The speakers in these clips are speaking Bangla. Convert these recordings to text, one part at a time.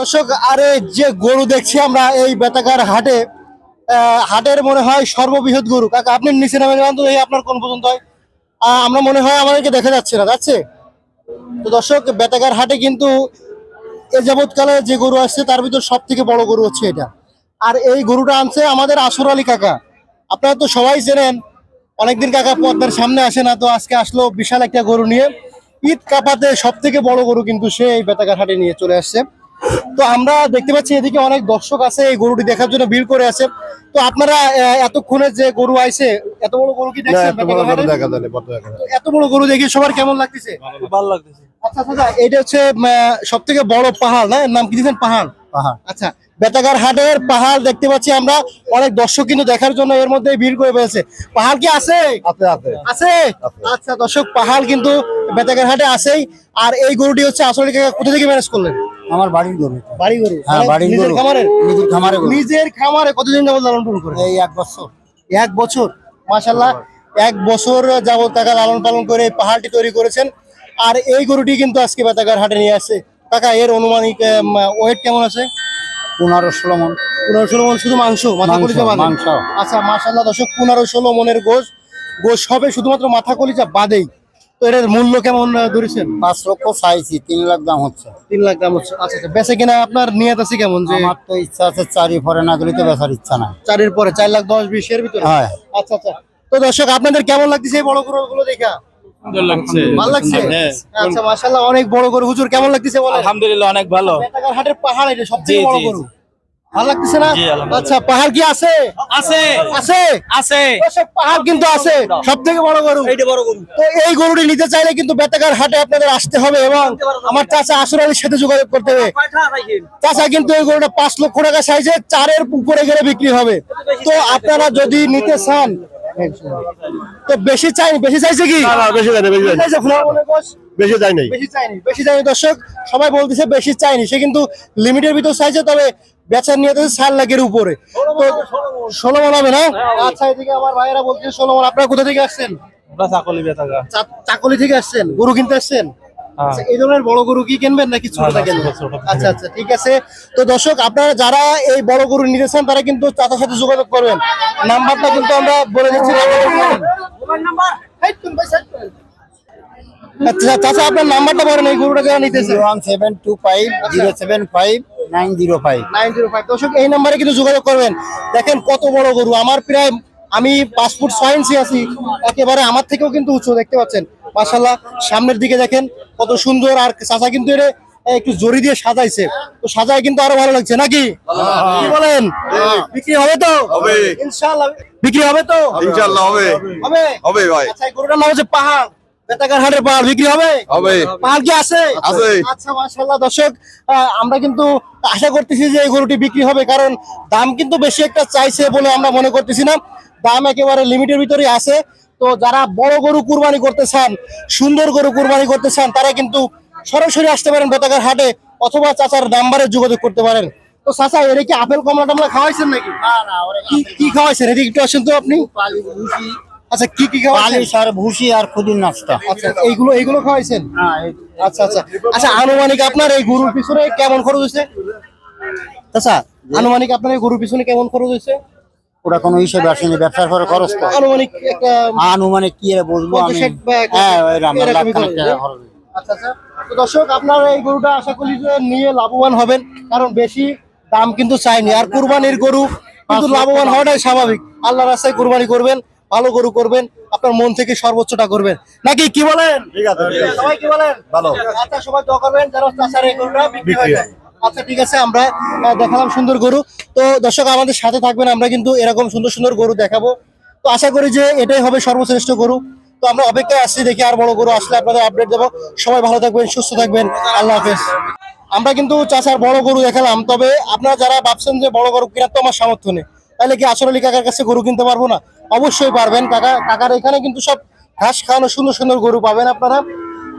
দর্শক, আরে যে গরু দেখছি আমরা এই বেতাকার হাটে হাটের মনে হয় সর্ববৃহৎ গরু। কাকা, আপনি নিচে নামে যান তো, এই আপনার কোন পর্যন্ত হয়? আমরা মনে হয় আমাদেরকে দেখা যাচ্ছে না, যাচ্ছে? তো দর্শক, বেতাকার হাটে কিন্তু এ যাবৎকালে যে গরু আসছে, তার ভিতর সব থেকে বড় গরু হচ্ছে এটা। আর এই গরুটা আনছে আমাদের আসর আলী কাকা। আপনারা তো সবাই চেনেন, অনেকদিন কাকা পদ্মার সামনে আসে না, তো আজকে আসলো বিশাল একটা গরু নিয়ে। ঈদ কাপাতে সব থেকে বড় গরু কিন্তু সে এই বেতাকার হাটে নিয়ে চলে আসছে। তো আমরা দেখতে পাচ্ছি এদিকে অনেক দর্শক আছে এই গরুটি দেখার জন্য ভিড় করে আছে। তো আপনারা এতক্ষণে যে গরু আইছে এত বড় গরু কি দেখছেন? এত বড় গরু দেখে সবার কেমন লাগতেছে? ভালো লাগতেছে। আচ্ছা আচ্ছা এটা হচ্ছে সব থেকে বড় পাহাড় না? নাম কি দিয়েছেন? পাহাড়? পাহাড়। আচ্ছা বেতাগার হাটের পাহাড় দেখতে পাচ্ছি আমরা। অনেক দর্শক কিন্তু দেখার জন্য এর মধ্যে ভিড় করে ফেলেছে। পাহাড় কি আছে? আচ্ছা দর্শক পাহাড় কিন্তু বেতাগার হাটে আছেই। আর এই গরুটি হচ্ছে আসলে কোথা থেকে ম্যানেজ করলেন? আমার বাড়ির গরু। বাড়ি গরু? হ্যাঁ মানে বাড়ির নিজের গরু। খামারের নিজের খামারে গরু। নিজের খামারে কতদিন যাবত লালন পালন করে এই এক বছর। এক বছর? মাশাল্লাহ এক বছর যাবত কাকা লালন পালন করে পাহাড়টি তৈরি করেছেন। আর এই গরুটি কিন্তু আজকে বেতাগার হাটে নিয়ে আসছে। কাকা এর অনুমানিক ওয়েট কেমন আছে? পনেরো ষোলো মন। পনেরো ষোলো মন শুধু মাংস? মাথা কলিজা মাংস। আচ্ছা মাশাল্লাহ দর্শক পনেরো ষোলো মনের গোশ। গোশ হবে শুধুমাত্র মাথা কলিজা বাদেই। তো এটার মূল্য কেমন ধরেছেন? পাঁচ লক্ষ চাইছি তিন লাখ দাম হচ্ছে। তিন লাখ দাম হচ্ছে। আচ্ছা আচ্ছা বেচে কিনা আপনার নিয়ত আছে কেমন যে আমার তো ইচ্ছা আছে চারি পরে না গেলে তো বেচার ইচ্ছা নাই। চারের পরে চার লাখ দশ বিশ এর ভিতরে? হ্যাঁ। আচ্ছা আচ্ছা। তো দর্শক আপনাদের কেমন লাগতেছে এই বড় গরু গুলো দেখা লাগছে। ভালো লাগছে? হ্যাঁ। আচ্ছা মাশাল্লাহ অনেক বড় গরু। হুজুর কেমন লাগতেছে বলেন? আলহামদুলিল্লাহ অনেক ভালো। হাটের পাহাড় এটা জি, বড় গরু। ভালো লাগতেছে না? আচ্ছা পাহাড় কি আছে? আছে। আছে? আছে। পাহাড় কিন্তু আছে। সব থেকে বড় গরু। এইটা বড় গরু। তো এই গরুটি নিতে চাইলে কিন্তু বেতাকার হাটে আপনাদের আসতে হবে এবং আমার চাচা আসর আলীর সাথে যোগাযোগ করতে হবে। চাচা কিন্তু এই গরুটা পাঁচ লক্ষ টাকা সাইজে চারের উপরে গেলে বিক্রি হবে। তো আপনারা যদি নিতে চান তো বেশি চাই বেশি চাইছে কি? বেশি চাইছে? বেশি নাই। বেশি চাইনি বেশি চাইনি দর্শক সবাই বলতেছে বেশি চাইনি সে কিন্তু লিমিটের ভিতর চাইছে তবে বেচার নিয়ে চার লাখের উপরে। তো ষোলো মন। হবে না? আচ্ছা এদিকে আমার ভাইয়েরা বলছে ষোলো মন। আপনারা কোথা থেকে আসছেন? আমরা চাকলি বেতাগা চাকলি থেকে আসছেন? গরু কিনতে আসছেন? আচ্ছা, এই ধরনের বড় গরু কি কিনবেন নাকি ছোটটা হ্যাঁ, কিনবেন। আচ্ছা আচ্ছা ঠিক আছে। তো দর্শক আপনারা যারা এই বড় গরু নিতে চান তারা কিন্তু চাচার সাথে যোগাযোগ করবেন। নাম্বারটা কিন্তু আমরা বলে দিচ্ছি। আচ্ছা চাচা আপনার নাম্বারটা বলেন এই গরুটা যারা নিতেছে। One seven two five zero seven five nine zero five. Nine zero five. দর্শক এই নাম্বারে কিন্তু যোগাযোগ করবেন। দেখেন কত বড় গরু। আমার প্রায় আমি পাঁচ ফুট ছয় ইঞ্চি আছি। একেবারে আমার থেকেও কিন্তু উঁচু দেখতে পাচ্ছেন? মাশাল্লাহ সামনের দিকে দেখেন কত সুন্দর। আর চাচা কিন্তু এটা একটু জড়ি দিয়ে সাজাইছে। তো সাজায় কিন্তু আরও ভালো লাগছে নাকি? কি বলেন? বিক্রি হবে তো? হবে। ইনশাআল্লাহ। বিক্রি হবে তো? ইনশাআল্লাহ হবে। হবে? হবে ভাই। আচ্ছা গরুটার নাম হচ্ছে পাহাড়। বেতাকার হাটের পাহাড় বিক্রি হবে? হবে। পাহাড় কি আছে? আছে। আচ্ছা মাশাআল্লাহ। দর্শক আমরা কিন্তু আশা করতেছি যে এই গরুটি বিক্রি হবে কারণ দাম কিন্তু বেশি একটা চাইছে বলে আমরা মনে করতেছি না। দাম একেবারে লিমিটের ভিতরেই আছে। তো যারা বড় গরু কুরবানি করতে চান সুন্দর গরু কুরবানি করতে চান তারা কিন্তু সরাসরি আসতে পারেন বেতাকার হাটে অথবা চাচার নাম্বারে যোগাযোগ করতে পারেন। তো চাচা এর কি আপেল কমলা টমলা খাওয়াইছেন নাকি? কি কি খাওয়াইছেন? এদিকে একটু আসেন তো আপনি। আচ্ছা কি কি আর ভুসি আর খুদির নাস্তা। আচ্ছা এইগুলো এইগুলো খাওয়াইছেন? হ্যাঁ আচ্ছা আচ্ছা। আচ্ছা আনুমানিক আপনার এই গরুর পিছনে কেমন খরচ হয়েছে? আচ্ছা আনুমানিক আপনার এই গরুর পিছনে কেমন খরচ হয়েছে? ওটা কোনো হিসেবে আসেনি ব্যবসার পরে খরচ তো। আনুমানিক একটা আনুমানিক কি বলব আমি? পঞ্চাশ ষাট বা এক- হ্যাঁ ওইরকম লাখ এরকমই খানেক খরচ, টাকা না? খরচ হয়েছে। আচ্ছা আচ্ছা। তো দর্শক আপনারা এই গরুটা আশা করি যে নিয়ে লাভবান হবেন কারণ বেশি দাম কিন্তু চাইনি। আর কুরবানির গরু কিন্তু লাভবান হওয়াটাই স্বাভাবিক। আল্লাহ রাস্তায় কুরবানি করবেন ভালো গরু করবেন আপনার মন থেকে সর্বোচ্চটা করবেন। নাকি কি বলেন? ঠিক আছে সবাই কি বলেন? ভালো। আচ্ছা সবাই দোয়া করবেন চাষার এই গরুটা বিক্রি হয়ে যায়। আচ্ছা ঠিক আছে আমরা দেখালাম সুন্দর গরু। তো দর্শক আমাদের সাথে থাকবেন আমরা কিন্তু এরকম সুন্দর সুন্দর গরু দেখাবো। তো আশা করি যে এটাই হবে সর্বশ্রেষ্ঠ গরু। তো আমরা অপেক্ষায় আসছি দেখি আর বড় গরু আসলে আপনাদের আপডেট দেবো। সবাই ভালো থাকবেন সুস্থ থাকবেন। আল্লাহ হাফেজ। আমরা কিন্তু চাচার বড় গরু দেখালাম তবে আপনারা যারা ভাবছেন যে বড় গরু কেনার তো আমার সামর্থ্য নেই তাহলে কি আসলে কাকার কাছে গরু কিনতে পারব না? অবশ্যই পারবেন। কাকা কাকার এখানে কিন্তু সব ঘাস খাওয়ানো সুন্দর সুন্দর গরু পাবেন আপনারা।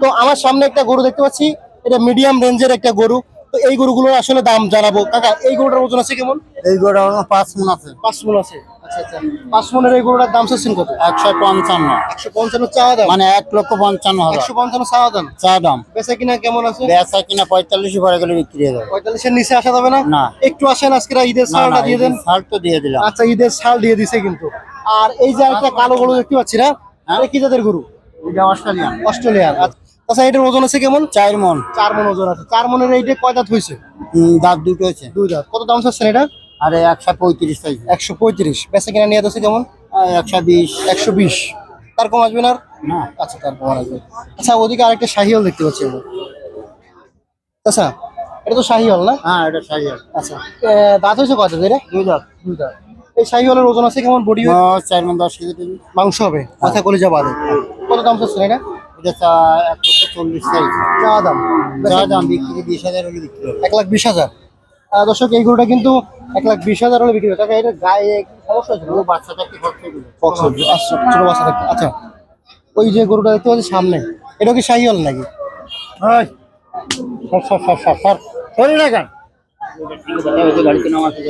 তো আমার সামনে একটা গরু দেখতে পাচ্ছি এটা মিডিয়াম রেঞ্জের একটা গরু। তো এই গরুগুলোর আসলে দাম জানাব। কাকা এই গরুটার ওজন আছে কেমন? এই গোটা পাঁচ মন আছে। পাঁচ মন আছে। আচ্ছা আচ্ছা। পাঁচ মনের এই গরুটার দাম চাচ্ছেন কত? একশো পঞ্চান্ন। একশো পঞ্চান্ন চাওয়া দাম? মানে এক লক্ষ পঞ্চান্ন হাজার। একশো পঞ্চান্ন চাওয়া দাম? চা দাম। বেচা কিনা কেমন আছে? বেচা কিনা পঁয়তাল্লিশ পরে গেলে বিক্রি হয়ে যাবে। পঁয়তাল্লিশের নিচে আসা যাবে না? না। একটু আসেন আজকে ঈদের সালটা দিয়ে দেন। শার্ট তো দিয়ে দিলাম। আচ্ছা ঈদের সাল দিয়ে দিছে কিন্তু। আর এই যে একটা কালো গরু দেখতে পাচ্ছি না হ্যাঁ। এটা কি জাতের গরু? এটা অস্ট্রেলিয়ান। অস্ট্রেলিয়ার আচ্ছা। এটার ওজন আছে কেমন? চার মন চার মন ওজন আছে। চার মনের এইটা কয় দাঁত হয়েছে? দাঁত দুটো আছে দুই দাঁত। কত দাম চাচ্ছেন এটা? আর একশো পঁয়ত্রিশ সাইজ। একশো পঁয়ত্রিশ। বেচা কিনা নিয়ে আছে কেমন? একশো বিশ। একশো বিশ। তার কম আসবে না আর? না। আচ্ছা তার কম আসবে। আচ্ছা ওদিকে আরেকটা শাহিওল দেখতে পাচ্ছি আমরা। আচ্ছা এটা তো শাহিওল না? হ্যাঁ এটা সাইজ আচ্ছা দাঁত হয়েছে কত এটা? দুই দাঁত। দুই দাঁত। এই শাহিওয়ালের ওজন আছে কেমন? বডি চার মন দশ কেজি মাংস হবে? মাথা কলিজা বাদে। কত দাম চাচ্ছেন এটা? এটা চা এক লক্ষ চল্লিশ সাইজ চা দাম। যা দাম বিক্রি বিশ হাজার হলে বিক্রি এক লাখ বিশ হাজার। দর্শক এই গরুটা কিন্তু এক লাখ বিশ হাজার হলে বিক্রি হবে। কাকা এটা গায়ে কি সমস্যা ও বাচ্চা থাকতে। আচ্ছা ছোট বাচ্চা দেখতে আচ্ছা ওই যে গরুটা দেখতে পাচ্ছি সামনে এটা কি শাহিওয়াল নাকি? ওই, সর সর সর সর সর। সরি না কেন গাড়িতে নামাতে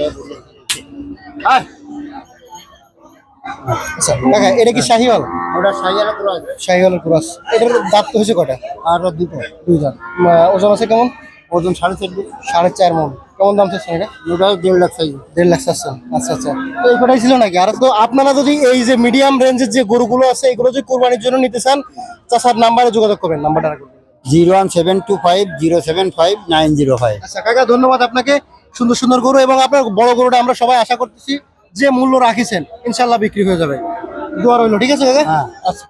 আচ্ছা কাকা এটা কি শাহিওয়াল? ওটা শাহিওয়ালের ক্রস। এটার দাঁত তো হয়েছে কটা আর দুটো দুই দাঁত ওজন আছে কেমন? ওজন সাড়ে চারটে সাড়ে চার মন। কেমন দাম চাচ্ছেন এটা? ওটা দেড় লাখ দেড় লাখ চাচ্ছেন। আচ্ছা আচ্ছা। তো এই কটাই ছিল নাকি? আর তো আপনারা যদি এই যে মিডিয়াম রেঞ্জের যে গরুগুলো আছে এগুলো যদি কোরবানির জন্য নিতে চান চাষার নাম্বারে যোগাযোগ করবেন নাম্বারটা zero one seven two five zero seven five nine zero five. আচ্ছা কাকা ধন্যবাদ আপনাকে। সুন্দর সুন্দর গরু এবং আপনার বড় গরুটা আমরা সবাই আশা করতেছি যে মূল্য রাখিছেন ইনশাল্লাহ বিক্রি হয়ে যাবে। দোয়া রইল ঠিক আছে দাদা হ্যাঁ। আচ্ছা।